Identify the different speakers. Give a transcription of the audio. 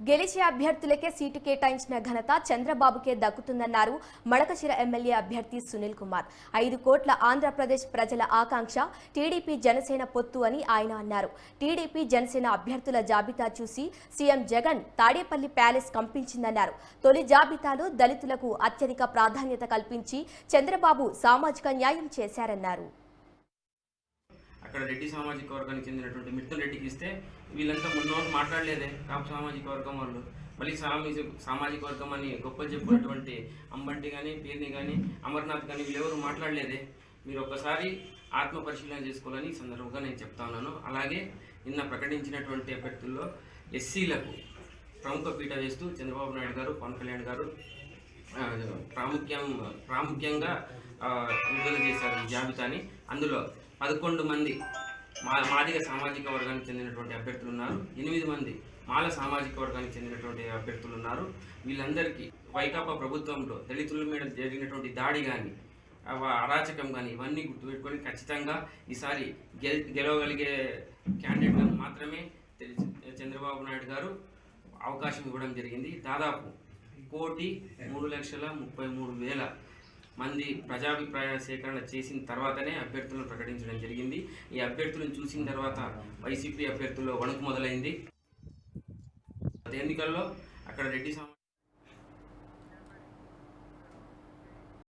Speaker 1: గెలిచే అభ్యర్థులకే సీటు కేటాయించిన ఘనత చంద్రబాబుకే దక్కుతుందన్నారు మడకశిర ఎమ్మెల్యే అభ్యర్థి సునీల్ కుమార్. ఐదు కోట్ల ఆంధ్రప్రదేశ్ ప్రజల ఆకాంక్ష టీడీపీ జనసేన పొత్తు అని ఆయన అన్నారు. టీడీపీ జనసేన అభ్యర్థుల జాబితా చూసి సీఎం జగన్ తాడేపల్లి ప్యాలెస్ కంపించిందన్నారు. తొలి జాబితాలో దళితులకు అత్యధిక ప్రాధాన్యత కల్పించి చంద్రబాబు సామాజిక న్యాయం చేశారన్నారు.
Speaker 2: అక్కడ రెడ్డి సామాజిక వర్గానికి చెందినటువంటి మిథున్ రెడ్డికి ఇస్తే వీళ్ళంతా ముందు వాళ్ళు మాట్లాడలేదే కాపు సామాజిక వర్గం వాళ్ళు. మళ్ళీ సామాజిక సామాజిక వర్గం అని గొప్ప చెప్పినటువంటి అంబంటి కానీ పీర్ని కానీ అమర్నాథ్ కానీ వీళ్ళెవరు మాట్లాడలేదే. మీరు ఒక్కసారి ఆత్మ పరిశీలన చేసుకోవాలని ఈ సందర్భంగా నేను చెప్తా ఉన్నాను. అలాగే నిన్న ప్రకటించినటువంటి అభ్యర్థుల్లో ఎస్సీలకు ప్రముఖ పీఠ వేస్తూ చంద్రబాబు నాయుడు గారు పవన్ కళ్యాణ్ గారు ప్రాముఖ్యం ప్రాముఖ్యంగా విడుదల చేశారు ఈ జాబితాని. అందులో పదకొండు మంది మా మాదిగ సామాజిక వర్గానికి చెందినటువంటి అభ్యర్థులు ఉన్నారు. ఎనిమిది మంది మాల సామాజిక వర్గానికి చెందినటువంటి అభ్యర్థులు ఉన్నారు. వీళ్ళందరికీ వైకాపా ప్రభుత్వంలో దళితుల మీద జరిగినటువంటి దాడి కానీ అరాచకం కానీ ఇవన్నీ గుర్తుపెట్టుకొని ఖచ్చితంగా ఈసారి గెల్ గెలవగలిగే క్యాండిడేట్ మాత్రమే చంద్రబాబు నాయుడు గారు అవకాశం ఇవ్వడం జరిగింది. దాదాపు కోటి మూడు లక్షల ముప్పై మూడు వేల మంది ప్రజాభిప్రాయ సేకరణ చేసిన తర్వాతనే అభ్యర్థులను ప్రకటించడం జరిగింది. ఈ అభ్యర్థులను చూసిన తర్వాత వైసీపీ అభ్యర్థుల్లో వణుకు మొదలైంది. గత ఎన్నికల్లో అక్కడ రెడ్డి